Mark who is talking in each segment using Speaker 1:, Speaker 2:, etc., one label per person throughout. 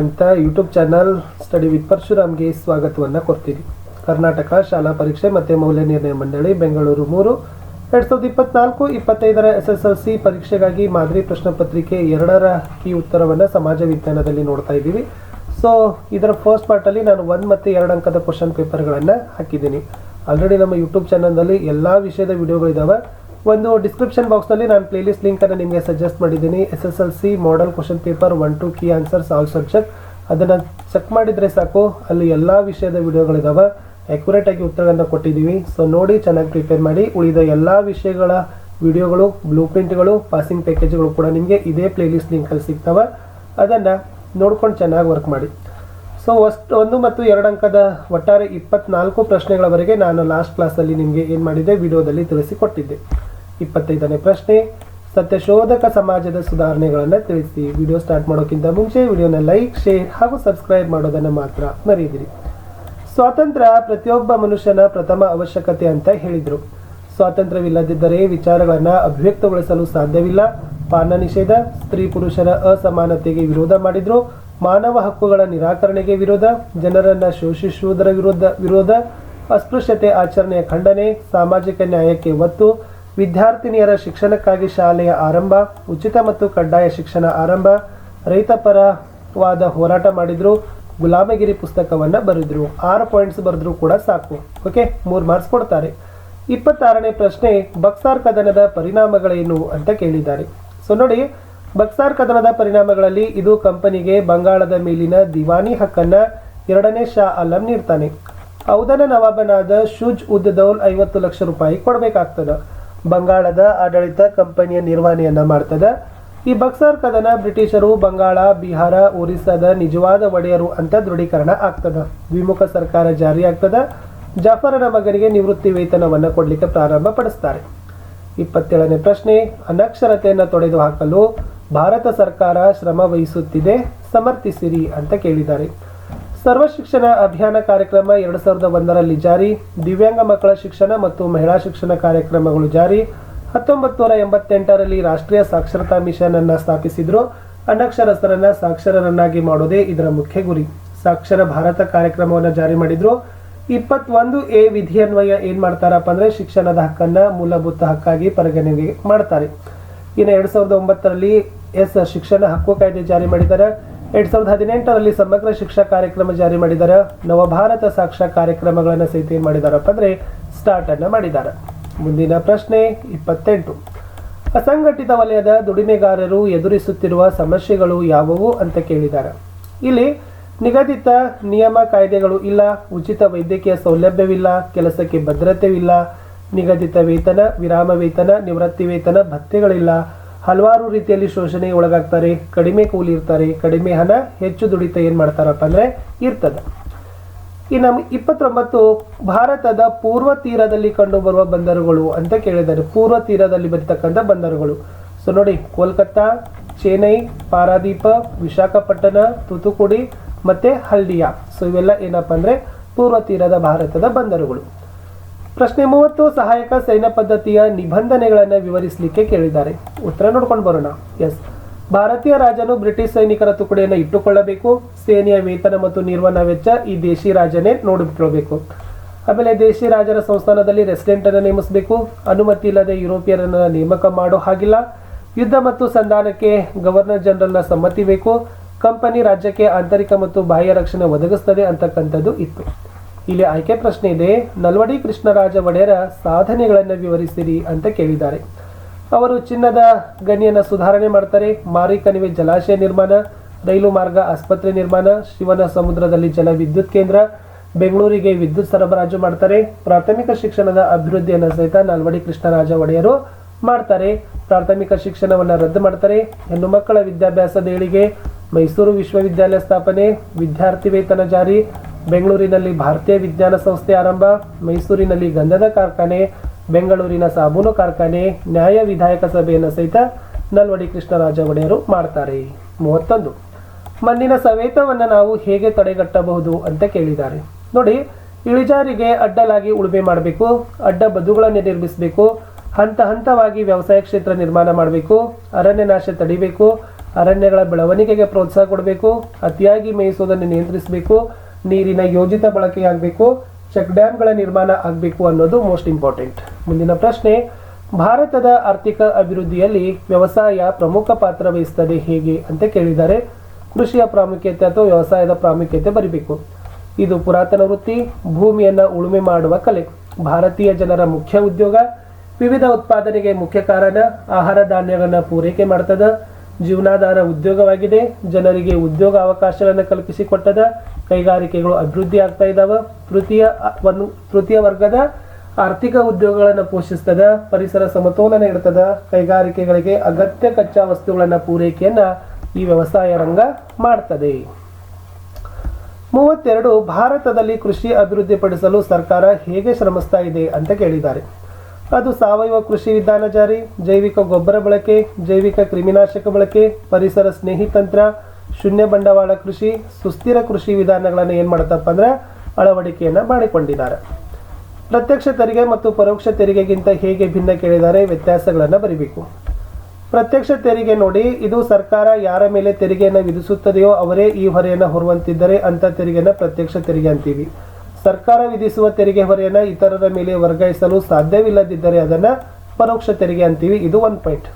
Speaker 1: ಅಂತ YouTube channel study with ಪರಶುರಾಮ್ಗೆ ಸ್ವಾಗತವನ್ನು ಕೊಡ್ತೀವಿ. ಕರ್ನಾಟಕ ಶಾಲಾ ಪರೀಕ್ಷೆ ಮತ್ತು ಮೌಲ್ಯ ನಿರ್ಣಯ ಮಂಡಳಿ, ಬೆಂಗಳೂರು ಮೂರು. ಎರಡು ಸಾವಿರದ ಇಪ್ಪತ್ನಾಲ್ಕು ಇಪ್ಪತ್ತೈದರ ಎಸ್ ಎಸ್ ಎಲ್ ಸಿ ಪರೀಕ್ಷೆಗಾಗಿ ಮಾದರಿ ಪ್ರಶ್ನೆ ಪತ್ರಿಕೆ ಎರಡರ ಕೀ ಉತ್ತರವನ್ನು ಸಮಾಜ ವಿಜ್ಞಾನದಲ್ಲಿ ನೋಡ್ತಾ ಇದ್ದೀವಿ. ಸೊ ಇದರ ಫಸ್ಟ್ ಪಾರ್ಟಲ್ಲಿ ನಾನು ಒಂದು ಮತ್ತು ಎರಡು ಅಂಕದ ಕ್ವಶನ್ ಪೇಪರ್ಗಳನ್ನು ಹಾಕಿದ್ದೀನಿ. ಆಲ್ರೆಡಿ ನಮ್ಮ ಯೂಟ್ಯೂಬ್ ಚಾನಲ್ನಲ್ಲಿ ಎಲ್ಲ ವಿಷಯದ ವಿಡಿಯೋಗಳಿದ್ದಾವೆ ಒಂದು ಡಿಸ್ಕ್ರಿಪ್ಷನ್ ಬಾಕ್ಸ್ನಲ್ಲಿ ನಾನು ಪ್ಲೇಲಿಸ್ಟ್ ಲಿಂಕನ್ನು ನಿಮಗೆ ಸಜೆಸ್ಟ್ ಮಾಡಿದ್ದೀನಿ. S S L C model question paper one two key answers all subject ಅದನ್ನು ಚೆಕ್ ಮಾಡಿದರೆ ಸಾಕು. ಅಲ್ಲಿ ಎಲ್ಲ ವಿಷಯದ ವಿಡಿಯೋಗಳಿದ್ದಾವೆ ಆ್ಯಕ್ಯುರೇಟಾಗಿ ಉತ್ತರಗಳನ್ನು ಕೊಟ್ಟಿದ್ದೀವಿ ಸೊ ನೋಡಿ, ಚೆನ್ನಾಗಿ ಪ್ರಿಪೇರ್ ಮಾಡಿ. ಉಳಿದ ಎಲ್ಲ ವಿಷಯಗಳ ವಿಡಿಯೋಗಳು ಬ್ಲೂ ಪ್ರಿಂಟ್ಗಳು ಪಾಸಿಂಗ್ ಪ್ಯಾಕೇಜ್ಗಳು ಕೂಡ ನಿಮಗೆ ಇದೇ ಪ್ಲೇಲಿಸ್ಟ್ ಲಿಂಕಲ್ಲಿ ಸಿಗ್ತವೆ. ಅದನ್ನು ನೋಡ್ಕೊಂಡು ಚೆನ್ನಾಗಿ ವರ್ಕ್ ಮಾಡಿ. ಸೊ ಅಷ್ಟು ಒಂದು ಮತ್ತು ಎರಡು ಅಂಕದ ಒಟ್ಟಾರೆ ಇಪ್ಪತ್ನಾಲ್ಕು ಪ್ರಶ್ನೆಗಳವರೆಗೆ ನಾನು ಲಾಸ್ಟ್ ಕ್ಲಾಸಲ್ಲಿ ನಿಮಗೆ ಏನು ಮಾಡಿದ್ದೆ? ವಿಡಿಯೋದಲ್ಲಿ ತಿಳಿಸಿಕೊಟ್ಟಿದ್ದೆ ಇಪ್ಪತ್ತೈದನೇ ಪ್ರಶ್ನೆ, ಸತ್ಯಶೋಧಕ ಸಮಾಜದ ಸುಧಾರಣೆಗಳನ್ನು ತಿಳಿಸಿ. ವಿಡಿಯೋ ಸ್ಟಾರ್ಟ್ ಮಾಡೋಕ್ಕಿಂತ ಮುಂಚೆ ವಿಡಿಯೋನ ಲೈಕ್, ಶೇರ್ ಹಾಗೂ ಸಬ್ಸ್ಕ್ರೈಬ್ ಮಾಡೋದನ್ನು ಮಾತ್ರ ಮರೆಯದಿರಿ. ಸ್ವಾತಂತ್ರ್ಯ ಪ್ರತಿಯೊಬ್ಬ ಮನುಷ್ಯನ ಪ್ರಥಮ ಅವಶ್ಯಕತೆ ಅಂತ ಹೇಳಿದರು. ಸ್ವಾತಂತ್ರ್ಯವಿಲ್ಲದಿದ್ದರೆ ವಿಚಾರಗಳನ್ನು ಅಭಿವ್ಯಕ್ತಗೊಳಿಸಲು ಸಾಧ್ಯವಿಲ್ಲ. ಪಾನ ನಿಷೇಧ, ಸ್ತ್ರೀ ಪುರುಷರ ಅಸಮಾನತೆಗೆ ವಿರೋಧ ಮಾಡಿದ್ರು. ಮಾನವ ಹಕ್ಕುಗಳ ನಿರಾಕರಣೆಗೆ ವಿರೋಧ, ಜನರನ್ನ ಶೋಷಿಸುವುದರ ವಿರೋಧ ವಿರೋಧ, ಅಸ್ಪೃಶ್ಯತೆ ಆಚರಣೆಯ ಖಂಡನೆ, ಸಾಮಾಜಿಕ ನ್ಯಾಯಕ್ಕೆ ಒತ್ತು ವಿದ್ಯಾರ್ಥಿನಿಯರ ಶಿಕ್ಷಣಕ್ಕಾಗಿ ಶಾಲೆಯ ಆರಂಭ, ಉಚಿತ ಮತ್ತು ಕಡ್ಡಾಯ ಶಿಕ್ಷಣ ಆರಂಭ, ರೈತಪರವಾದ ಹೋರಾಟ ಮಾಡಿದ್ರು, ಗುಲಾಮಗಿರಿ ಪುಸ್ತಕವನ್ನು ಬರೆದ್ರು, ಆರು ಪಾಯಿಂಟ್ಸ್ ಬರೆದ್ರು ಕೂಡ ಸಾಕು. ಓಕೆ ಮೂರು ಮಾರ್ಕ್ಸ್ ಕೊಡ್ತಾರೆ. ಇಪ್ಪತ್ತಾರನೇ ಪ್ರಶ್ನೆ, ಬಕ್ಸಾರ್ ಕದನದ ಪರಿಣಾಮಗಳೇನು ಅಂತ ಕೇಳಿದ್ದಾರೆ. ಸೊ ನೋಡಿ, ಬಕ್ಸಾರ್ ಕದನದ ಪರಿಣಾಮಗಳಲ್ಲಿ ಇದು ಕಂಪನಿಗೆ ಬಂಗಾಳದ ಮೇಲಿನ ದಿವಾನಿ ಹಕ್ಕನ್ನ ಎರಡನೇ ಶಾ ಅಲಂ ನೀಡ್ತಾನೆ. ಔದನ ನವಾಬನಾದ ಶುಜ್ ಉದ್ದೌಲ್ ಐವತ್ತು ಲಕ್ಷ ರೂಪಾಯಿ ಕೊಡಬೇಕಾಗ್ತದ. ಬಂಗಾಳದ ಆಡಳಿತ ಕಂಪನಿಯ ನಿರ್ವಹಣೆಯನ್ನು ಮಾಡ್ತದ. ಈ ಬಕ್ಸಾರ್ ಕದನ ಬ್ರಿಟಿಷರು ಬಂಗಾಳ, ಬಿಹಾರ, ಒರಿಸ್ಸಾದ ನಿಜವಾದ ಒಡೆಯರು ಅಂತ ದೃಢೀಕರಣ ಆಗ್ತದ. ದ್ವಿಮುಖ ಸರ್ಕಾರ ಜಾರಿ ಆಗ್ತದ. ಜಾಫರನ ಮಗನಿಗೆ ನಿವೃತ್ತಿ ವೇತನವನ್ನು ಕೊಡಲಿಕ್ಕೆ ಪ್ರಾರಂಭ ಪಡಿಸ್ತಾರೆ. ಇಪ್ಪತ್ತೇಳನೇ ಪ್ರಶ್ನೆ, ಅನಕ್ಷರತೆಯನ್ನು ತೊಡೆದು ಹಾಕಲು ಭಾರತ ಸರ್ಕಾರ ಶ್ರಮ ವಹಿಸುತ್ತಿದೆ, ಸಮರ್ಥಿಸಿರಿ ಅಂತ ಕೇಳಿದ್ದಾರೆ. ಸರ್ವ ಶಿಕ್ಷಣ ಅಭಿಯಾನ ಕಾರ್ಯಕ್ರಮ ಎರಡು ಸಾವಿರದ ಒಂದರಲ್ಲಿ ಜಾರಿ, ದಿವ್ಯಾಂಗ ಮಕ್ಕಳ ಶಿಕ್ಷಣ ಮತ್ತು ಮಹಿಳಾ ಶಿಕ್ಷಣ ಕಾರ್ಯಕ್ರಮಗಳು ಜಾರಿ. ಹತ್ತೊಂಬತ್ತು ನೂರ ಎಂಬತ್ತೆಂಟರಲ್ಲಿ ರಾಷ್ಟ್ರೀಯ ಸಾಕ್ಷರತಾ ಮಿಷನ್ ಅನ್ನು ಸ್ಥಾಪಿಸಿದ್ರು. ಅನಕ್ಷರಸ್ಥರನ್ನ ಸಾಕ್ಷರರನ್ನಾಗಿ ಮಾಡೋದೇ ಇದರ ಮುಖ್ಯ ಗುರಿ. ಸಾಕ್ಷರ ಭಾರತ ಕಾರ್ಯಕ್ರಮವನ್ನು ಜಾರಿ ಮಾಡಿದ್ರು. ಇಪ್ಪತ್ತೊಂದು ಎ ವಿಧಿಯನ್ವಯ ಏನು ಮಾಡ್ತಾರಪ್ಪ ಅಂದ್ರೆ ಶಿಕ್ಷಣದ ಹಕ್ಕನ್ನ ಮೂಲಭೂತ ಹಕ್ಕಾಗಿ ಪರಿಗಣನೆಗೆ ಮಾಡ್ತಾರೆ. ಇನ್ನು ಎರಡು ಸಾವಿರದ ಒಂಬತ್ತರಲ್ಲಿ ಎಸ್ ಶಿಕ್ಷಣ ಹಕ್ಕು ಕಾಯ್ದೆ ಜಾರಿ ಮಾಡಿದ್ದಾರೆ ಎರಡ್ ಸಾವಿರದ ಹದಿನೆಂಟರಲ್ಲಿ ಸಮಗ್ರ ಶಿಕ್ಷಾ ಕಾರ್ಯಕ್ರಮ ಜಾರಿ ಮಾಡಿದ್ದಾರೆ. ನವಭಾರತ ಸಾಕ್ಷಾ ಕಾರ್ಯಕ್ರಮಗಳನ್ನು ಸಹಿತ ಏನ್ ಮಾಡಿದಾರಪ್ಪ ಅಂದ್ರೆ ಸ್ಟಾರ್ಟ್ ಅನ್ನ ಮಾಡಿದ್ದಾರೆ. ಮುಂದಿನ ಪ್ರಶ್ನೆ ಇಪ್ಪತ್ತೆಂಟು. ಅಸಂಘಟಿತ ವಲಯದ ದುಡಿಮೆಗಾರರು ಎದುರಿಸುತ್ತಿರುವ ಸಮಸ್ಯೆಗಳು ಯಾವುವು ಅಂತ ಕೇಳಿದ್ದಾರೆ. ಇಲ್ಲಿ ನಿಗದಿತ ನಿಯಮ ಕಾಯ್ದೆಗಳು ಇಲ್ಲ, ಉಚಿತ ವೈದ್ಯಕೀಯ ಸೌಲಭ್ಯವಿಲ್ಲ, ಕೆಲಸಕ್ಕೆ ಭದ್ರತೆವಿಲ್ಲ, ನಿಗದಿತ ವೇತನ, ವಿರಾಮ ವೇತನ, ನಿವೃತ್ತಿ ವೇತನ ಭತ್ಯೆಗಳಿಲ್ಲ ಹಲವಾರು ರೀತಿಯಲ್ಲಿ ಶೋಷಣೆಗೆ ಒಳಗಾಗ್ತಾರೆ ಕಡಿಮೆ ಕೂಲಿ ಇರ್ತಾರೆ, ಕಡಿಮೆ ಹಣ, ಹೆಚ್ಚು ದುಡಿತ ಏನು ಮಾಡ್ತಾರಪ್ಪ ಅಂದ್ರೆ ಇರ್ತದೆ. ಇನ್ನು ಇಪ್ಪತ್ತೊಂಬತ್ತು ಭಾರತದ ಪೂರ್ವ ತೀರದಲ್ಲಿ ಕಂಡುಬರುವ ಬಂದರುಗಳು ಅಂತ ಕೇಳಿದ್ದಾರೆ. ಪೂರ್ವ ತೀರದಲ್ಲಿ ಬರ್ತಕ್ಕಂಥ ಬಂದರುಗಳು. ಸೊ ನೋಡಿ, ಕೋಲ್ಕತ್ತಾ, ಚೆನ್ನೈ, ಪಾರಾದೀಪ, ವಿಶಾಖಪಟ್ಟಣ, ತೂತುಕುಡಿ ಮತ್ತೆ ಹಲ್ಡಿಯಾ ಸೊ ಇವೆಲ್ಲ ಏನಪ್ಪ ಅಂದ್ರೆ ಪೂರ್ವ ತೀರದ ಭಾರತದ ಬಂದರುಗಳು. ಪ್ರಶ್ನೆ ಮೂವತ್ತು, ಸಹಾಯಕ ಸೈನ್ಯ ಪದ್ಧತಿಯ ನಿಬಂಧನೆಗಳನ್ನು ವಿವರಿಸಲಿಕ್ಕೆ ಕೇಳಿದ್ದಾರೆ. ಉತ್ತರ ನೋಡ್ಕೊಂಡು ಬರೋಣ. ಎಸ್. ಭಾರತೀಯ ರಾಜನು ಬ್ರಿಟಿಷ್ ಸೈನಿಕರ ತುಕಡಿಯನ್ನು ಇಟ್ಟುಕೊಳ್ಳಬೇಕು. ಸೇನೆಯ ವೇತನ ಮತ್ತು ನಿರ್ವಹಣಾ ವೆಚ್ಚ ಈ ದೇಶಿ ರಾಜನೇ ನೋಡಿಬಿಟ್ಟಿರಬೇಕು ಆಮೇಲೆ ದೇಶಿ ರಾಜರ ಸಂಸ್ಥಾನದಲ್ಲಿ ರೆಸಿಡೆಂಟ್ ಅನ್ನು ನೇಮಿಸಬೇಕು. ಅನುಮತಿ ಇಲ್ಲದೆ ಯುರೋಪಿಯರನ್ನು ನೇಮಕ ಮಾಡೋ ಹಾಗಿಲ್ಲ. ಯುದ್ಧ ಮತ್ತು ಸಂಧಾನಕ್ಕೆ ಗವರ್ನರ್ ಜನರಲ್ನ ಸಮ್ಮತಿ ಬೇಕು. ಕಂಪನಿ ರಾಜ್ಯಕ್ಕೆ ಆಂತರಿಕ ಮತ್ತು ಬಾಹ್ಯ ರಕ್ಷಣೆ ಒದಗಿಸ್ತದೆ ಅಂತಕ್ಕಂಥದ್ದು ಇತ್ತು. ಇಲ್ಲಿ ಆಯ್ಕೆ ಪ್ರಶ್ನೆ ಇದೆ, ನಲ್ವಡಿ ಕೃಷ್ಣರಾಜ ಒಡೆಯರ ಸಾಧನೆಗಳನ್ನು ವಿವರಿಸಿರಿ ಅಂತ ಕೇಳಿದ್ದಾರೆ. ಅವರು ಚಿನ್ನದ ಗಣಿಯನ್ನು ಸುಧಾರಣೆ ಮಾಡ್ತಾರೆ, ಮಾರಿ ಕಣಿವೆ ಜಲಾಶಯ ನಿರ್ಮಾಣ, ರೈಲು ಮಾರ್ಗ ಆಸ್ಪತ್ರೆ ನಿರ್ಮಾಣ, ಶಿವನ ಸಮುದ್ರದಲ್ಲಿ ಜಲ ವಿದ್ಯುತ್ ಕೇಂದ್ರ, ಬೆಂಗಳೂರಿಗೆ ವಿದ್ಯುತ್ ಸರಬರಾಜು ಮಾಡ್ತಾರೆ, ಪ್ರಾಥಮಿಕ ಶಿಕ್ಷಣದ ಅಭಿವೃದ್ಧಿಯನ್ನು ಸಹಿತ ನಲ್ವಡಿ ಕೃಷ್ಣರಾಜ ಒಡೆಯರು ಮಾಡ್ತಾರೆ. ಪ್ರಾಥಮಿಕ ಶಿಕ್ಷಣವನ್ನು ರದ್ದು ಮಾಡ್ತಾರೆ ಹೆಣ್ಣು ಮಕ್ಕಳ ವಿದ್ಯಾಭ್ಯಾಸದ ಏಳಿಗೆ ಮೈಸೂರು ವಿಶ್ವವಿದ್ಯಾಲಯ ಸ್ಥಾಪನೆ ವಿದ್ಯಾರ್ಥಿ ವೇತನ ಜಾರಿ ಬೆಂಗಳೂರಿನಲ್ಲಿ ಭಾರತೀಯ ವಿಜ್ಞಾನ ಸಂಸ್ಥೆ ಆರಂಭ, ಮೈಸೂರಿನಲ್ಲಿ ಗಂಧದ ಕಾರ್ಖಾನೆ, ಬೆಂಗಳೂರಿನ ಸಾಬೂನು ಕಾರ್ಖಾನೆ, ನ್ಯಾಯ ವಿಧಾಯಕ ಸಭೆಯನ್ನು ಸಹಿತ ನಲ್ವಡಿ ಕೃಷ್ಣರಾಜ ಒಡೆಯರು ಮಾಡ್ತಾರೆ. ಮೂವತ್ತೊಂದು. ಮಣ್ಣಿನ ಸವೇತವನ್ನು ನಾವು ಹೇಗೆ ತಡೆಗಟ್ಟಬಹುದು ಅಂತ ಕೇಳಿದ್ದಾರೆ. ನೋಡಿ, ಇಳಿಜಾರಿಗೆ ಅಡ್ಡಲಾಗಿ ಉಳುಮೆ ಮಾಡಬೇಕು, ಅಡ್ಡ ಬದುಗಳನ್ನು ನಿರ್ಮಿಸಬೇಕು, ಹಂತ ಹಂತವಾಗಿ ವ್ಯವಸಾಯ ಕ್ಷೇತ್ರ ನಿರ್ಮಾಣ ಮಾಡಬೇಕು, ಅರಣ್ಯ ನಾಶ ತಡಿಬೇಕು, ಅರಣ್ಯಗಳ ಬೆಳವಣಿಗೆಗೆ ಪ್ರೋತ್ಸಾಹ ಕೊಡಬೇಕು, ಅತಿಯಾಗಿ ಮೇಯಿಸುವುದನ್ನು ನಿಯಂತ್ರಿಸಬೇಕು ನೀರಿನ ಯೋಜಿತ ಬಳಕೆಯಾಗಬೇಕು, ಚೆಕ್ ಡ್ಯಾಮ್ಗಳ ನಿರ್ಮಾಣ ಆಗಬೇಕು ಅನ್ನೋದು ಮೋಸ್ಟ್ ಇಂಪಾರ್ಟೆಂಟ್ ಮುಂದಿನ ಪ್ರಶ್ನೆ, ಭಾರತದ ಆರ್ಥಿಕ ಅಭಿವೃದ್ಧಿಯಲ್ಲಿ ವ್ಯವಸಾಯ ಪ್ರಮುಖ ಪಾತ್ರ ವಹಿಸ್ತದೆ ಹೇಗೆ ಅಂತ ಕೇಳಿದ್ದಾರೆ. ಕೃಷಿಯ ಪ್ರಾಮುಖ್ಯತೆ ಅಥವಾ ವ್ಯವಸಾಯದ ಪ್ರಾಮುಖ್ಯತೆ ಬರಿಬೇಕು. ಇದು ಪುರಾತನ ವೃತ್ತಿ, ಭೂಮಿಯನ್ನು ಉಳುಮೆ ಮಾಡುವ ಕಲೆ. ಭಾರತೀಯ ಜನರ ಮುಖ್ಯ ಉದ್ಯೋಗ, ವಿವಿಧ ಉತ್ಪಾದನೆಗೆ ಮುಖ್ಯ ಕಾರಣ, ಆಹಾರ ಧಾನ್ಯಗಳನ್ನು ಪೂರೈಕೆ ಮಾಡ್ತದ, ಜೀವನಾಧಾರ ಉದ್ಯೋಗವಾಗಿದೆ, ಜನರಿಗೆ ಉದ್ಯೋಗ ಅವಕಾಶಗಳನ್ನು ಕಲ್ಪಿಸಿಕೊಟ್ಟದ ಕೈಗಾರಿಕೆಗಳು ಅಭಿವೃದ್ಧಿ ಆಗ್ತಾ ಇದ್ದಾವೆ ತೃತೀಯ, ಒಂದು ತೃತೀಯ ವರ್ಗದ ಆರ್ಥಿಕ ಉದ್ಯೋಗಗಳನ್ನು ಪೋಷಿಸ್ತದ, ಪರಿಸರ ಸಮತೋಲನ ಇಡ್ತದ, ಕೈಗಾರಿಕೆಗಳಿಗೆ ಅಗತ್ಯ ಕಚ್ಚಾ ವಸ್ತುಗಳನ್ನ ಪೂರೈಕೆಯನ್ನ ಈ ವ್ಯವಸಾಯ ರಂಗ ಮಾಡ್ತದೆ. ಮೂವತ್ತೆರಡು, ಭಾರತದಲ್ಲಿ ಕೃಷಿ ಅಭಿವೃದ್ಧಿಪಡಿಸಲು ಸರ್ಕಾರ ಹೇಗೆ ಶ್ರಮಿಸ್ತಾ ಇದೆ ಅಂತ ಕೇಳಿದ್ದಾರೆ. ಅದು ಸಾವಯವ ಕೃಷಿ ವಿಧಾನ ಜಾರಿ, ಜೈವಿಕ ಗೊಬ್ಬರ ಬಳಕೆ, ಜೈವಿಕ ಕ್ರಿಮಿನಾಶಕ ಬಳಕೆ, ಪರಿಸರ ಸ್ನೇಹಿ ತಂತ್ರ ಶೂನ್ಯ ಬಂಡವಾಳ ಕೃಷಿ, ಸುಸ್ಥಿರ ಕೃಷಿ ವಿಧಾನಗಳನ್ನು ಏನು ಮಾಡುತ್ತಪ್ಪ ಅಂದ್ರೆ ಅಳವಡಿಕೆಯನ್ನು ಮಾಡಿಕೊಂಡಿದ್ದಾರೆ. ಪ್ರತ್ಯಕ್ಷ ತೆರಿಗೆ ಮತ್ತು ಪರೋಕ್ಷ ತೆರಿಗೆಗಿಂತ ಹೇಗೆ ಭಿನ್ನ ಕೇಳಿದ್ದಾರೆ ವ್ಯತ್ಯಾಸಗಳನ್ನು ಬರೀಬೇಕು. ಪ್ರತ್ಯಕ್ಷ ತೆರಿಗೆ ನೋಡಿ, ಇದು ಸರ್ಕಾರ ಯಾರ ಮೇಲೆ ತೆರಿಗೆಯನ್ನು ವಿಧಿಸುತ್ತದೆಯೋ ಅವರೇ ಈ ಹೊರೆಯನ್ನು ಹೊರುವಂತಿದ್ದರೆ ಅಂತ ತೆರಿಗೆಯನ್ನು ಪ್ರತ್ಯಕ್ಷ ತೆರಿಗೆ ಅಂತೀವಿ. ಸರ್ಕಾರ ವಿಧಿಸುವ ತೆರಿಗೆ ಹೊರೆಯನ್ನು ಇತರರ ಮೇಲೆ ವರ್ಗಾಯಿಸಲು ಸಾಧ್ಯವಿಲ್ಲದಿದ್ದರೆ ಅದನ್ನ ಪರೋಕ್ಷ ತೆರಿಗೆ ಅಂತೀವಿ. ಇದು ಒಂದು ಪಾಯಿಂಟ್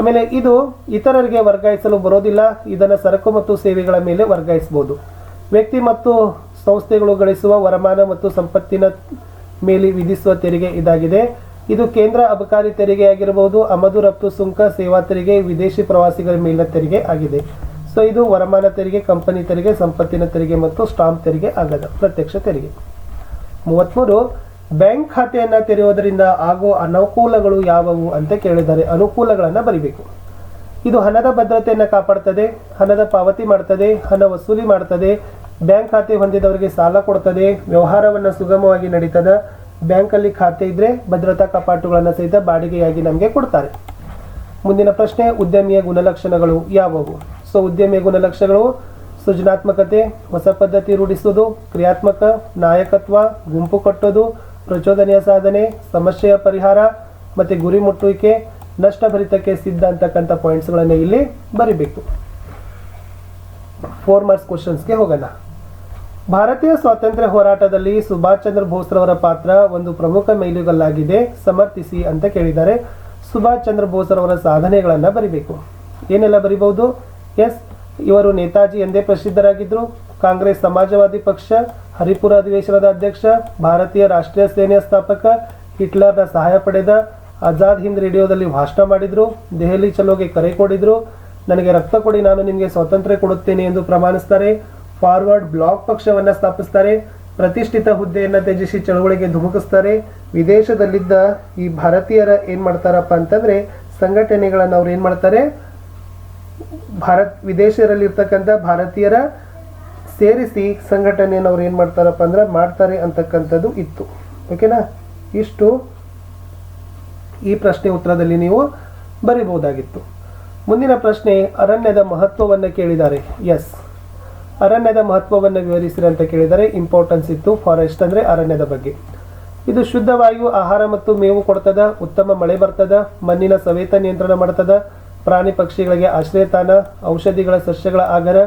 Speaker 1: ಆಮೇಲೆ ಇದು ಇತರರಿಗೆ ವರ್ಗಾಯಿಸಲು ಬರೋದಿಲ್ಲ. ಇದನ್ನು ಸರಕು ಮತ್ತು ಸೇವೆಗಳ ಮೇಲೆ ವರ್ಗಾಯಿಸಬಹುದು. ವ್ಯಕ್ತಿ ಮತ್ತು ಸಂಸ್ಥೆಗಳು ಗಳಿಸುವ ವರಮಾನ ಮತ್ತು ಸಂಪತ್ತಿನ ಮೇಲೆ ವಿಧಿಸುವ ತೆರಿಗೆ ಇದಾಗಿದೆ. ಇದು ಕೇಂದ್ರ ಅಬಕಾರಿ ತೆರಿಗೆ ಆಗಿರಬಹುದು ಆಮದು ರಫ್ತು ಸುಂಕ ಸೇವಾ ತೆರಿಗೆ, ವಿದೇಶಿ ಪ್ರವಾಸಿಗರ ಮೇಲಿನ ತೆರಿಗೆ ಆಗಿದೆ. ಸೊ ಇದು ವರಮಾನ ತೆರಿಗೆ, ಕಂಪನಿ ತೆರಿಗೆ, ಸಂಪತ್ತಿನ ತೆರಿಗೆ ಮತ್ತು ಸ್ಟಾಂಪ್ ತೆರಿಗೆ ಆಗದ ಪ್ರತ್ಯಕ್ಷ ತೆರಿಗೆ. ಮೂವತ್ಮೂರು ಬ್ಯಾಂಕ್ ಖಾತೆಯನ್ನು ತೆರೆಯುವುದರಿಂದ ಆಗೋ ಅನುಕೂಲಗಳು ಯಾವುವು ಅಂತ ಕೇಳಿದರೆ ಅನುಕೂಲಗಳನ್ನು ಬರಿಬೇಕು. ಇದು ಹಣದ ಭದ್ರತೆಯನ್ನು ಕಾಪಾಡ್ತದೆ, ಹಣದ ಪಾವತಿ ಮಾಡ್ತದೆ, ಹಣ ವಸೂಲಿ ಮಾಡ್ತದೆ, ಬ್ಯಾಂಕ್ ಖಾತೆ ಹೊಂದಿದವರಿಗೆ ಸಾಲ ಕೊಡ್ತದೆ, ವ್ಯವಹಾರವನ್ನು ಸುಗಮವಾಗಿ ನಡೀತದ, ಬ್ಯಾಂಕಲ್ಲಿ ಖಾತೆ ಇದ್ದರೆ ಭದ್ರತಾ ಕಪಾಟುಗಳನ್ನು ಸಹಿತ ಬಾಡಿಗೆಯಾಗಿ ನಮಗೆ ಕೊಡ್ತಾರೆ. ಮುಂದಿನ ಪ್ರಶ್ನೆ, ಉದ್ಯಮಿಯ ಗುಣಲಕ್ಷಣಗಳು ಯಾವುವು? ಸೊ, ಉದ್ಯಮಿಯ ಗುಣಲಕ್ಷಣಗಳು ಸೃಜನಾತ್ಮಕತೆ, ಹೊಸ ಪದ್ಧತಿ ರೂಢಿಸೋದು, ಕ್ರಿಯಾತ್ಮಕ, ನಾಯಕತ್ವ, ಗುಂಪು ಕಟ್ಟೋದು ಪ್ರಚೋದನೆಯ ಸಾಧನೆ, ಸಮಸ್ಯೆಯ ಪರಿಹಾರ ಮತ್ತು ಗುರಿ ಮುಟ್ಟುವಿಕೆ ನಷ್ಟಭರಿತಕ್ಕೆ ಸಿದ್ಧ ಅಂತಕ್ಕಂಥ ಪಾಯಿಂಟ್ಸ್ಗಳನ್ನು ಇಲ್ಲಿ ಬರಿಬೇಕು. ಫೋರ್ ಮಾರ್ಕ್ಸ್ ಕ್ವಶನ್ಸ್ಗೆ ಹೋಗೋಣ. ಭಾರತೀಯ ಸ್ವಾತಂತ್ರ್ಯ ಹೋರಾಟದಲ್ಲಿ ಸುಭಾಷ್ ಚಂದ್ರ ಬೋಸ್ರವರ ಪಾತ್ರ ಒಂದು ಪ್ರಮುಖ ಮೈಲುಗಲ್ಲಾಗಿದೆ, ಸಮರ್ಥಿಸಿ ಅಂತ ಕೇಳಿದ್ದಾರೆ. ಸುಭಾಷ್ ಚಂದ್ರ ಬೋಸ್ರವರ ಸಾಧನೆಗಳನ್ನ ಬರಿಬೇಕು. ಏನೆಲ್ಲ ಬರಿಬಹುದು? ಎಸ್, ಇವರು ನೇತಾಜಿ ಎಂದೇ ಪ್ರಸಿದ್ಧರಾಗಿದ್ದರು ಕಾಂಗ್ರೆಸ್ ಸಮಾಜವಾದಿ ಪಕ್ಷ ಹರಿಪುರ ಅಧಿವೇಶನದ ಅಧ್ಯಕ್ಷ, ಭಾರತೀಯ ರಾಷ್ಟ್ರೀಯ ಸೇನೆಯ ಸ್ಥಾಪಕ ಹಿಟ್ಲರ್ನ ಸಹಾಯ ಪಡೆದ ಆಜಾದ್ ಹಿಂದ್ ರೇಡಿಯೋದಲ್ಲಿ ಭಾಷಣ ಮಾಡಿದ್ರು, ದೆಹಲಿ ಚಲೋಗೆ ಕರೆ ಕೊಡಿದ್ರು. ನನಗೆ ರಕ್ತ ಕೊಡಿ, ನಾನು ನಿಮಗೆ ಸ್ವಾತಂತ್ರ್ಯ ಕೊಡುತ್ತೇನೆ ಎಂದು ಪ್ರಮಾಣಿಸ್ತಾರೆ. ಫಾರ್ವರ್ಡ್ ಬ್ಲಾಕ್ ಪಕ್ಷವನ್ನ ಸ್ಥಾಪಿಸ್ತಾರೆ. ಪ್ರತಿಷ್ಠಿತ ಹುದ್ದೆಯನ್ನು ತ್ಯಜಿಸಿ ಚಳವಳಿಗೆ ಧುಮುಕಿಸ್ತಾರೆ. ವಿದೇಶದಲ್ಲಿದ್ದ ಈ ಭಾರತೀಯರ ಏನು ಮಾಡ್ತಾರಪ್ಪ ಅಂತಂದ್ರೆ, ಸಂಘಟನೆಗಳನ್ನ ಅವ್ರು ಏನು ಮಾಡ್ತಾರೆ? ಭಾರತ್, ವಿದೇಶದಲ್ಲಿರ್ತಕ್ಕಂಥ ಭಾರತೀಯರ ಸೇರಿಸಿ ಸಂಘಟನೆಯನ್ನು ಅವ್ರು ಏನು ಮಾಡ್ತಾರಪ್ಪ ಅಂದರೆ ಮಾಡ್ತಾರೆ ಅಂತಕ್ಕಂಥದ್ದು ಇತ್ತು. ಓಕೆನಾ? ಇಷ್ಟು ಈ ಪ್ರಶ್ನೆ ಉತ್ತರದಲ್ಲಿ ನೀವು ಬರೀಬಹುದಾಗಿತ್ತು. ಮುಂದಿನ ಪ್ರಶ್ನೆ, ಅರಣ್ಯದ ಮಹತ್ವವನ್ನು ಕೇಳಿದ್ದಾರೆ. ಎಸ್ ಅರಣ್ಯದ ಮಹತ್ವವನ್ನು ವಿವರಿಸಿರಿ ಅಂತ ಕೇಳಿದರೆ ಇಂಪಾರ್ಟೆನ್ಸ್ ಇತ್ತು ಫಾರೆಸ್ಟ್ ಅಂದರೆ ಅರಣ್ಯದ ಬಗ್ಗೆ. ಇದು ಶುದ್ಧ ವಾಯು, ಆಹಾರ ಮತ್ತು ಮೇವು ಕೊಡ್ತದ, ಉತ್ತಮ ಮಳೆ ಬರ್ತದ, ಮಣ್ಣಿನ ಸವೇತ ನಿಯಂತ್ರಣ ಮಾಡ್ತದ, ಪ್ರಾಣಿ ಪಕ್ಷಿಗಳಿಗೆ ಆಶ್ರಯ ತಾಣ ಔಷಧಿಗಳ ಸಸ್ಯಗಳ ಆಗರ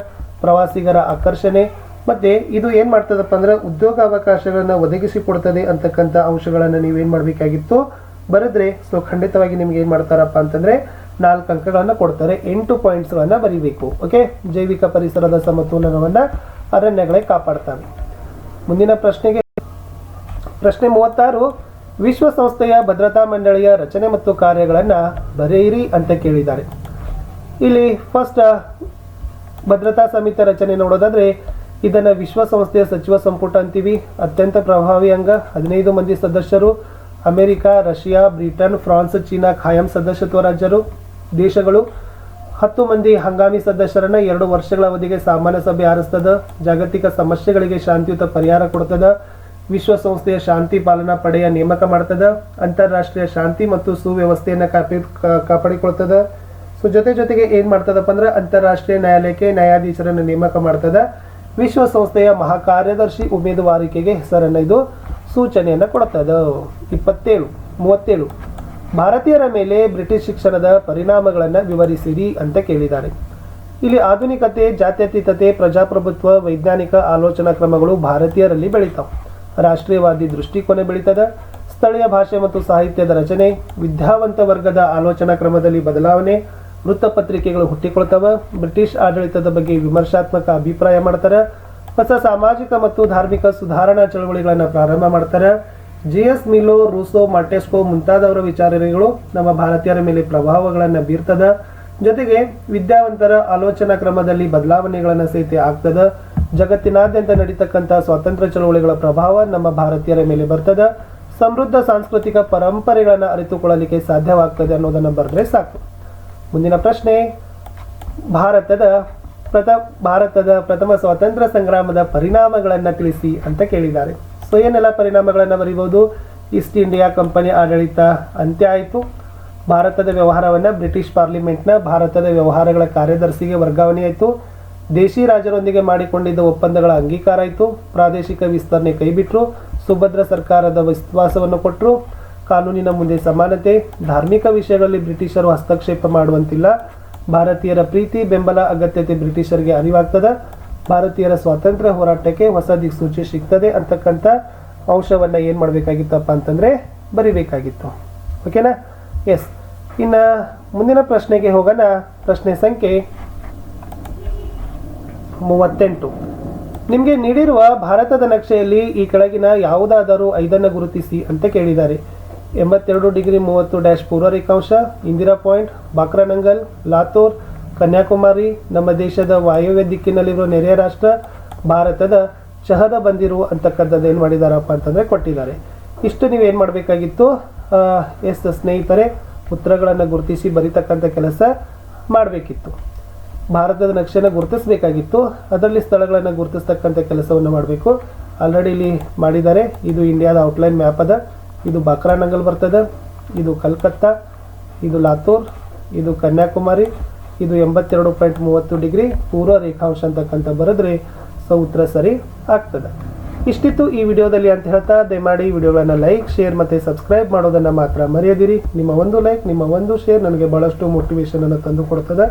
Speaker 1: ಪ್ರವಾಸಿಗರ ಆಕರ್ಷಣೆ. ಮತ್ತೆ ಇದು ಏನು ಮಾಡ್ತದಪ್ಪ ಅಂದ್ರೆ ಒದಗಿಸಿ ಕೊಡ್ತದೆ ಅಂತಕ್ಕಂಥ ಅಂಶಗಳನ್ನು ನೀವೇನು ಮಾಡಬೇಕಾಗಿತ್ತು? ಬರೆದ್ರೆ ಸೊ ಖಂಡಿತವಾಗಿ ನಿಮ್ಗೆ ಏನು ಮಾಡ್ತಾರಪ್ಪ ಅಂತಂದ್ರೆ ನಾಲ್ಕು ಅಂಕಗಳನ್ನು ಕೊಡ್ತಾರೆ, ಎಂಟು ಪಾಯಿಂಟ್ಸ್ಗಳನ್ನು ಬರೀಬೇಕು ಓಕೆ ಜೈವಿಕ ಪರಿಸರದ ಸಮತೋಲನವನ್ನ ಅರಣ್ಯಗಳೇ ಕಾಪಾಡ್ತವೆ. ಮುಂದಿನ ಪ್ರಶ್ನೆಗೆ, ಪ್ರಶ್ನೆ ಮೂವತ್ತಾರು, ವಿಶ್ವಸಂಸ್ಥೆಯ ಭದ್ರತಾ ಮಂಡಳಿಯ ರಚನೆ ಮತ್ತು ಕಾರ್ಯಗಳನ್ನು ಬರೆಯಿರಿ ಅಂತ ಕೇಳಿದ್ದಾರೆ. ಇಲ್ಲಿ ಫಸ್ಟ್ ಭದ್ರತಾ ಸಮಿತಿ ರಚನೆ ನೋಡೋದಾದ್ರೆ ಇದನ್ನ ವಿಶ್ವಸಂಸ್ಥೆಯ ಸಚಿವ ಸಂಪುಟ ಅಂತೀವಿ. ಅತ್ಯಂತ ಪ್ರಭಾವಿ ಅಂಗ. ಹದಿನೈದು ಮಂದಿ ಸದಸ್ಯರು. America, Russia, Britain, France, China ಖಾಯಂ ಸದಸ್ಯತ್ವ ರಾಜ್ಯರು, ದೇಶಗಳು. ಹತ್ತು ಮಂದಿ ಹಂಗಾಮಿ ಸದಸ್ಯರನ್ನ ಎರಡು ವರ್ಷಗಳ ಅವಧಿಗೆ ಸಾಮಾನ್ಯ ಸಭೆ ಆರಿಸ್ತದ. ಜಾಗತಿಕ ಸಮಸ್ಯೆಗಳಿಗೆ ಶಾಂತಿಯುತ ಪರಿಹಾರ ಕೊಡ್ತದ. ವಿಶ್ವಸಂಸ್ಥೆಯ ಶಾಂತಿ ಪಾಲನಾ ಪಡೆಯ ನೇಮಕ ಮಾಡ್ತದ. ಅಂತಾರಾಷ್ಟ್ರೀಯ ಶಾಂತಿ ಮತ್ತು ಸುವ್ಯವಸ್ಥೆಯನ್ನ ಕಾಪಿ ಕಾಪಾಡಿಕೊಳ್ತದ. ಸೊ ಜೊತೆ ಜೊತೆಗೆ ಏನು ಮಾಡ್ತದಪ್ಪ ಅಂದ್ರೆ ಅಂತಾರಾಷ್ಟ್ರೀಯ ನ್ಯಾಯಾಲಯಕ್ಕೆ ನ್ಯಾಯಾಧೀಶರನ್ನು ನೇಮಕ ಮಾಡ್ತದ. ವಿಶ್ವಸಂಸ್ಥೆಯ ಮಹಾಕಾರ್ಯದರ್ಶಿ ಉಮೇದುವಾರಿಕೆಗೆ ಹೆಸರನ್ನು ಇದು ಸೂಚನೆಯನ್ನ ಕೊಡ್ತದ. ಇಪ್ಪತ್ತೇಳು, ಮೂವತ್ತೇಳು. ಭಾರತೀಯರ ಮೇಲೆ ಬ್ರಿಟಿಷ್ ಶಿಕ್ಷಣದ ಪರಿಣಾಮಗಳನ್ನು ವಿವರಿಸಿರಿ ಅಂತ ಕೇಳಿದ್ದಾರೆ. ಇಲ್ಲಿ ಆಧುನಿಕತೆ, ಜಾತ್ಯತೀತತೆ, ಪ್ರಜಾಪ್ರಭುತ್ವ, ವೈಜ್ಞಾನಿಕ ಆಲೋಚನಾ ಕ್ರಮಗಳು ಭಾರತೀಯರಲ್ಲಿ ಬೆಳೀತಾವೆ. ರಾಷ್ಟ್ರೀಯವಾದಿ ದೃಷ್ಟಿಕೋನ ಬೆಳೀತದ. ಸ್ಥಳೀಯ ಭಾಷೆ ಮತ್ತು ಸಾಹಿತ್ಯದ ರಚನೆ, ವಿದ್ಯಾವಂತ ವರ್ಗದ ಆಲೋಚನಾ ಕ್ರಮದಲ್ಲಿ ಬದಲಾವಣೆ ವೃತ್ತಪತ್ರಿಕೆಗಳು ಹುಟ್ಟಿಕೊಳ್ತವೆ. ಬ್ರಿಟಿಷ್ ಆಡಳಿತದ ಬಗ್ಗೆ ವಿಮರ್ಶಾತ್ಮಕ ಅಭಿಪ್ರಾಯ ಮಾಡ್ತಾರೆ. ಹೊಸ ಸಾಮಾಜಿಕ ಮತ್ತು ಧಾರ್ಮಿಕ ಸುಧಾರಣಾ ಚಳವಳಿಗಳನ್ನು ಪ್ರಾರಂಭ ಮಾಡ್ತಾರೆ. J S Mill, Rousseau Montesquieu ಮುಂತಾದವರ ವಿಚಾರಗಳು ನಮ್ಮ ಭಾರತೀಯರ ಮೇಲೆ ಪ್ರಭಾವಗಳನ್ನು ಬೀರ್ತದ. ಜೊತೆಗೆ ವಿದ್ಯಾವಂತರ ಆಲೋಚನಾ ಕ್ರಮದಲ್ಲಿ ಬದಲಾವಣೆಗಳನ್ನು ಸಹಿತ ಆಗ್ತದ. ಜಗತ್ತಿನಾದ್ಯಂತ ನಡೀತಕ್ಕಂಥ ಸ್ವಾತಂತ್ರ್ಯ ಚಳವಳಿಗಳ ಪ್ರಭಾವ ನಮ್ಮ ಭಾರತೀಯರ ಮೇಲೆ ಬರ್ತದ. ಸಮೃದ್ಧ ಸಾಂಸ್ಕೃತಿಕ ಪರಂಪರೆಗಳನ್ನು ಅರಿತುಕೊಳ್ಳಲಿಕ್ಕೆ ಸಾಧ್ಯವಾಗ್ತದೆ ಅನ್ನೋದನ್ನು ಬರೆದ್ರೆ ಸಾಕು. ಮುಂದಿನ ಪ್ರಶ್ನೆ. ಭಾರತದ ಪ್ರಥ, ಭಾರತದ ಪ್ರಥಮ ಸ್ವಾತಂತ್ರ್ಯ ಸಂಗ್ರಾಮದ ಪರಿಣಾಮಗಳನ್ನು ತಿಳಿಸಿ ಅಂತ ಕೇಳಿದ್ದಾರೆ. ಸೊ ಏನೆಲ್ಲ ಪರಿಣಾಮಗಳನ್ನು ಬರೀಬಹುದು? ಈಸ್ಟ್ ಇಂಡಿಯಾ ಕಂಪನಿ ಆಡಳಿತ ಅಂತ್ಯ ಆಯಿತು. ಭಾರತದ ವ್ಯವಹಾರವನ್ನು ಬ್ರಿಟಿಷ್ ಪಾರ್ಲಿಮೆಂಟ್ನ ಭಾರತದ ವ್ಯವಹಾರಗಳ ಕಾರ್ಯದರ್ಶಿಗೆ ವರ್ಗಾವಣೆ ಆಯಿತು. ದೇಶಿ ರಾಜರೊಂದಿಗೆ ಮಾಡಿಕೊಂಡಿದ್ದ ಒಪ್ಪಂದಗಳ ಅಂಗೀಕಾರ ಆಯಿತು. ಪ್ರಾದೇಶಿಕ ವಿಸ್ತರಣೆ ಕೈಬಿಟ್ರು. ಸುಭದ್ರ ಸರ್ಕಾರದ ವಿಶ್ವಾಸವನ್ನು ಕೊಟ್ಟರು ಕಾನೂನಿನ ಮುಂದೆ ಸಮಾನತೆ, ಧಾರ್ಮಿಕ ವಿಷಯಗಳಲ್ಲಿ ಬ್ರಿಟಿಷರು ಹಸ್ತಕ್ಷೇಪ ಮಾಡುವಂತಿಲ್ಲ. ಭಾರತೀಯರ ಪ್ರೀತಿ, ಬೆಂಬಲ, ಅಗತ್ಯತೆ ಬ್ರಿಟಿಷರಿಗೆ ಅರಿವಾಗ್ತದೆ. ಭಾರತೀಯರ ಸ್ವಾತಂತ್ರ್ಯ ಹೋರಾಟಕ್ಕೆ ಹೊಸ ದಿಕ್ಸೂಚಿ ಸಿಗ್ತದೆ ಅಂತಕ್ಕಂಥ ಅಂಶವನ್ನು ಏನು ಮಾಡಬೇಕಾಗಿತ್ತಪ್ಪ ಅಂತಂದರೆ ಬರಿಬೇಕಾಗಿತ್ತು. ಓಕೆನಾ? ಎಸ್. ಇನ್ನು ಮುಂದಿನ ಪ್ರಶ್ನೆಗೆ ಹೋಗೋಣ. ಪ್ರಶ್ನೆ ಸಂಖ್ಯೆ ಮೂವತ್ತೆಂಟು. ನಿಮಗೆ ನೀಡಿರುವ ಭಾರತದ ನಕ್ಷೆಯಲ್ಲಿ ಈ ಕೆಳಗಿನ ಯಾವುದಾದರೂ ಐದನ್ನು ಗುರುತಿಸಿ ಅಂತ ಕೇಳಿದ್ದಾರೆ. ಎಂಬತ್ತೆರಡು ಡಿಗ್ರಿ ಮೂವತ್ತು ಡ್ಯಾಶ್ ಪೂರ್ವ ರೇಖಾಂಶ, ಇಂದಿರಾ ಪಾಯಿಂಟ್, ಬಾಕ್ರಾನಂಗಲ್, ಲಾತೂರ್, ಕನ್ಯಾಕುಮಾರಿ, ನಮ್ಮ ದೇಶದ ವಾಯುವ್ಯ ದಿಕ್ಕಿನಲ್ಲಿರುವ ನೆರೆಯ ರಾಷ್ಟ್ರ, ಭಾರತದ ಚಹದ ಬಂದಿರು ಅಂತಕ್ಕಂಥದ್ದು ಏನು ಮಾಡಿದಾರಪ್ಪ ಅಂತಂದರೆ ಕೊಟ್ಟಿದ್ದಾರೆ. ಇಷ್ಟು ನೀವೇನು ಮಾಡಬೇಕಾಗಿತ್ತು? ಎಸ್ ಸ್ನೇಹಿತರೆ, ಉತ್ತರಗಳನ್ನು ಗುರುತಿಸಿ ಬರಿತಕ್ಕಂಥ ಕೆಲಸ ಮಾಡಬೇಕಿತ್ತು. ಭಾರತದ ನಕ್ಷೆನ ಗುರುತಿಸಬೇಕಾಗಿತ್ತು. ಅದರಲ್ಲಿ ಸ್ಥಳಗಳನ್ನು ಗುರುತಿಸ್ತಕ್ಕಂಥ ಕೆಲಸವನ್ನು ಮಾಡಬೇಕು. ಆಲ್ರೆಡಿ ಇಲ್ಲಿ ಮಾಡಿದ್ದಾರೆ. ಇದು ಇಂಡಿಯಾದ ಔಟ್ಲೈನ್ ಮ್ಯಾಪ್ ಅದ. ಇದು ಬಾಕ್ರಾನಂಗಲ್ ಬರ್ತದೆ, ಇದು ಕಲ್ಕತ್ತಾ, ಇದು ಲಾತೂರ್, ಇದು ಕನ್ಯಾಕುಮಾರಿ, ಇದು ಎಂಬತ್ತೆರಡು ಪಾಯಿಂಟ್ ಮೂವತ್ತು ಡಿಗ್ರಿ ಪೂರ್ವ ರೇಖಾಂಶ ಅಂತಕ್ಕಂಥ ಬರೆದ್ರೆ ಸೊ ಸರಿ ಆಗ್ತದೆ. ಇಷ್ಟಿತ್ತು ಈ ವಿಡಿಯೋದಲ್ಲಿ ಅಂತ ಹೇಳ್ತಾ, ದಯಮಾಡಿ ವಿಡಿಯೋಗಳನ್ನು ಲೈಕ್, ಶೇರ್ ಮತ್ತು ಸಬ್ಸ್ಕ್ರೈಬ್ ಮಾಡೋದನ್ನು ಮಾತ್ರ ಮರೆಯದಿರಿ. ನಿಮ್ಮ ಒಂದು ಲೈಕ್, ನಿಮ್ಮ ಒಂದು ಶೇರ್ ನನಗೆ ಭಾಳಷ್ಟು ಮೋಟಿವೇಶನನ್ನು ತಂದು ಕೊಡ್ತದೆ.